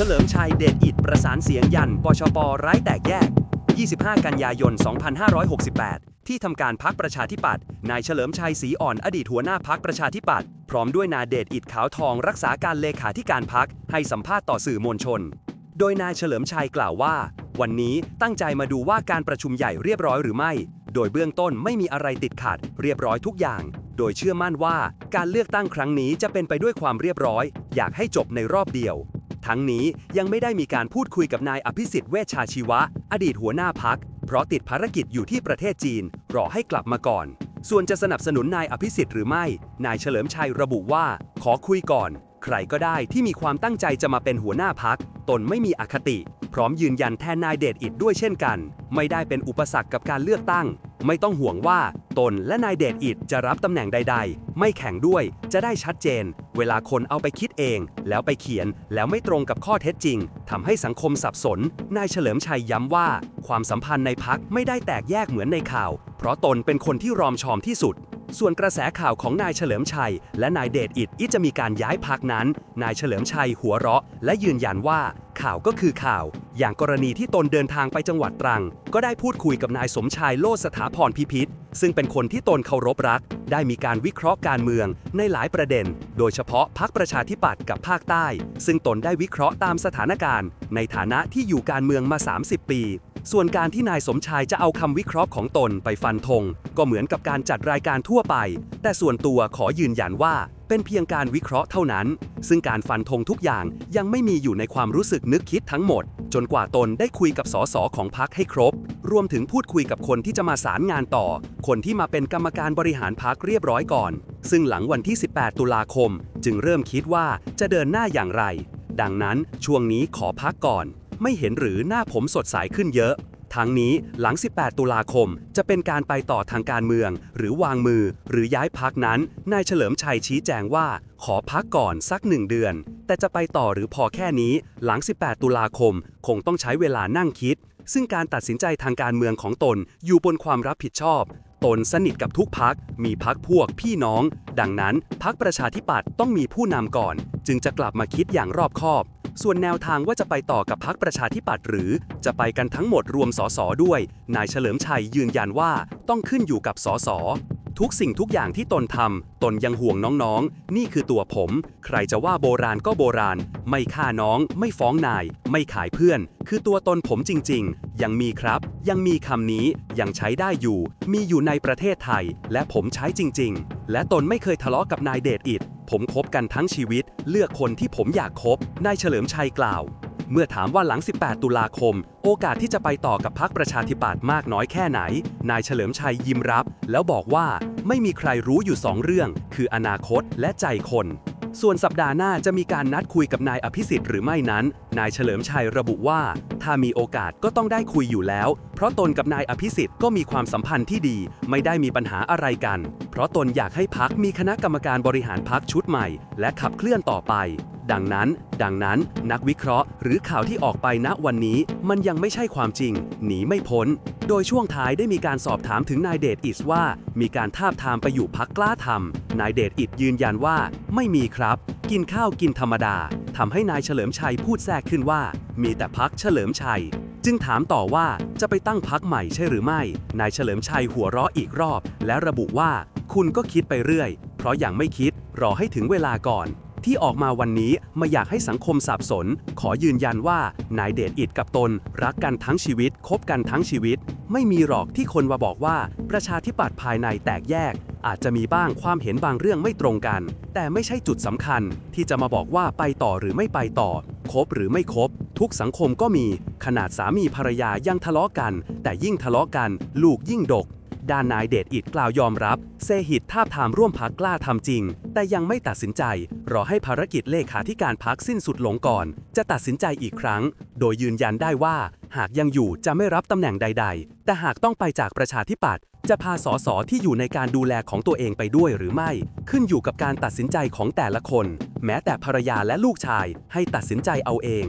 เฉลิมชัยเดชอิดประสานเสียงยัน ปชปไร้แตกแยก 25 กันยายน 2568 ที่ทำการพักประชาธิปัตย์ นายเฉลิมชัยศรีอ่อนอดีตหัวหน้าพักประชาธิปัตย์ พร้อมด้วยนายเดชอิดขาวทองรักษาการเลขาธิการพักให้สัมภาษณ์ต่อสื่อมวลชน โดยนายเฉลิมชัยกล่าวว่า วันนี้ตั้งใจมาดูว่าการประชุมใหญ่เรียบร้อยหรือไม่ โดยเบื้องต้นไม่มีอะไรติดขัด เรียบร้อยทุกอย่างโดยเชื่อมั่นว่าการเลือกตั้งครั้งนี้จะเป็นไปด้วยความเรียบร้อย อยากให้จบในรอบเดียว ทั้งนี้ยังไม่ได้มีการพูดคุยกับนายอภิสิทธิ์เวชชาชีวะ อดีตหัวหน้าพัก เพราะติดภารกิจอยู่ที่ประเทศจีน รอให้กลับมาก่อน ส่วนจะสนับสนุนนายอภิสิทธิ์หรือไม่ นายเฉลิมชัยระบุว่า ขอคุยก่อน ใครก็ได้ที่มีความตั้งใจจะมาเป็นหัวหน้าพัก ตนไม่มีอคติ พร้อมยืนยันแทนนายเดชอิดด้วยเช่นกัน ไม่ได้เป็นอุปสรรคกับการเลือกตั้ง ไม่ต้องห่วงว่าตนและนายเดชอิดจะรับตำแหน่งใด ๆ ไม่แข่งด้วยจะได้ชัดเจน เวลาคนเอาไปคิดเอง แล้วไปเขียน แล้วไม่ตรงกับข้อเท็จจริงทำให้สังคมสับสน นายเฉลิมชัยย้ำว่า ความสัมพันธ์ในพักไม่ได้แตกแยกเหมือนในข่าว เพราะตนเป็นคนที่รอมชอมที่สุด ส่วนกระแสข่าวของนายเฉลิมชัย และนายเดชอิดที่จะมีการย้ายพักนั้น นายเฉลิมชัยหัวเราะ และยืนยันว่าข่าวก็คือข่าว อย่างกรณีที่ตนเดินทางไปจังหวัดตรัง ก็ได้พูดคุยกับนายสมชายโลสถาพรพิพิธ ซึ่งเป็นคนที่ตนเคารพรัก ได้มีการวิเคราะห์การเมืองในหลายประเด็น โดยเฉพาะพักประชาธิปัตย์กับภาคใต้ ซึ่งตนได้วิเคราะห์ตามสถานการณ์ ในฐานะที่อยู่การเมืองมา 30 ปี ส่วนการที่นายสมชายจะเอาคำวิเคราะห์ของตนไปฟันธงก็เหมือนกับการจัดรายการทั่วไป แต่ส่วนตัวขอยืนยันว่าเป็นเพียงการวิเคราะห์เท่านั้น ซึ่งการฟันธงทุกอย่างยังไม่มีอยู่ในความรู้สึกนึกคิดทั้งหมด จนกว่าตนได้คุยกับสสของพักให้ครบ รวมถึงพูดคุยกับคนที่จะมาสารงานต่อ คนที่มาเป็นกรรมการบริหารพักเรียบร้อยก่อน ซึ่งหลังวันที่ 18 ตุลาคม จึงเริ่มคิดว่าจะเดินหน้าอย่างไร ดังนั้นช่วงนี้ขอพักก่อน ไม่เห็นหรือหน้าผมสดใสขึ้นเยอะ ทั้งนี้หลัง 18 ตุลาคม จะเป็นการไปต่อทางการเมือง หรือวางมือ หรือย้ายพักนั้น นายเฉลิมชัยชี้แจงว่า ขอพักก่อนสักหนึ่งเดือน แต่จะไปต่อหรือพอแค่นี้ หลัง 18 ตุลาคม คงต้องใช้เวลานั่งคิด ซึ่งการตัดสินใจทางการเมืองของตนอยู่บนความรับผิดชอบตนสนิทกับทุกพัก มีพักพวกพี่น้อง ดังนั้นพักประชาธิปัตย์ต้องมีผู้นำก่อน จึงจะกลับมาคิดอย่างรอบคอบ ส่วนแนวทางว่าจะไปต่อกับพักประชาธิปัตย์หรือ จะไปกันทั้งหมดรวมสสด้วย นายเฉลิมชัยยืนยันว่าต้องขึ้นอยู่กับสสทุกสิ่งทุกอย่างที่ตนทำตนยังห่วงน้องๆ นี่คือตัวผม ใครจะว่าโบราณก็โบราณ ไม่ฆ่าน้อง ไม่ฟ้องนาย ไม่ขายเพื่อน คือตัวตนผมจริงๆ ยังมีครับ ยังมีคำนี้ ยังใช้ได้อยู่ มีอยู่ในประเทศไทย และผมใช้จริงๆ และตนไม่เคยทะเลาะกับนายเดชอิด ผมคบกันทั้งชีวิต เลือกคนที่ผมอยากคบนายเฉลิมชัยกล่าว เมื่อถามว่าหลัง 18 ตุลาคม โอกาสที่จะไปต่อกับพักประชาธิปัตย์มากน้อยแค่ไหน นายเฉลิมชัยยิ้มรับ แล้วบอกว่าไม่มีใครรู้อยู่สองเรื่อง คืออนาคตและใจคนส่วนสัปดาห์หน้าจะมีการนัดคุยกับนายอภิสิทธิ์หรือไม่นั้น นายเฉลิมชัยระบุว่า ถ้ามีโอกาสก็ต้องได้คุยอยู่แล้ว เพราะตนกับนายอภิสิทธิ์ก็มีความสัมพันธ์ที่ดี ไม่ได้มีปัญหาอะไรกัน ราะตนอยากให้พักมีคณะกรรมการบริหารพักชุดใหม่ และขับเคลื่อนต่อไป ดังนั้น ดังนั้นนักวิเคราะห์ หรือข่าวที่ออกไปณวันนี้มันยังไม่ใช่ความจริง หนีไม่พ้น โดยช่วงท้ายได้มีการสอบถามถึงนายเดชอิสว่า มีการทาบทามไปอยู่พักกล้าทำนายเดชอิดยืนยันว่า ไม่มีครับ กินข้าวกินธรรมดาทำให้นายเฉลิมชัยพูดแทรกขึ้นว่า มีแต่พักเฉลิมชัยจึงถามต่อว่าจะไปตั้งพักใหม่ใช่หรือไม่ นายเฉลิมชัยหัวเราะอีกรอบ และระบุว่า คุณก็คิดไปเรื่อย เพราะอยังไม่คิดรอให้ถึงเวลาก่อน ที่ออกมาวันนี้ไมาอยากให้สังคมสับสน ขอยืนยันว่านายเดชอิดกับตน รักกันทั้งชีวิตคบกันทั้งชีวิต ไม่มีหรอกที่คนมาบอกว่า ประชาธิปัตย์ภายในแตกแยก อาจจะมีบ้างความเห็นบางเรื่องไม่ตรงกัน แต่ไม่ใช่จุดสำคัญ ที่จะมาบอกว่าไปต่อหรือไม่ไปต่อคบหรือไม่คบ ทุกสังคมก็มี ขนาดสามีภรรยายังทะเลาะกัน แต่ยิ่งทะเลาะกัน ลูกยิ่งดก ด้านนายเดชอิดกล่าวยอมรับ เซหิตทาบทามร่วมพักกล้าทำจริง แต่ยังไม่ตัดสินใจ รอให้ภารกิจเลขาธิการพักสิ้นสุดลงก่อน จะตัดสินใจอีกครั้ง โดยยืนยันได้ว่า หากยังอยู่จะไม่รับตำแหน่งใด ๆ แต่หากต้องไปจากประชาธิปัตย์จะพาสสที่อยู่ในการดูแลของตัวเองไปด้วยหรือไม่ ขึ้นอยู่กับการตัดสินใจของแต่ละคน แม้แต่ภรรยาและลูกชายให้ตัดสินใจเอาเอง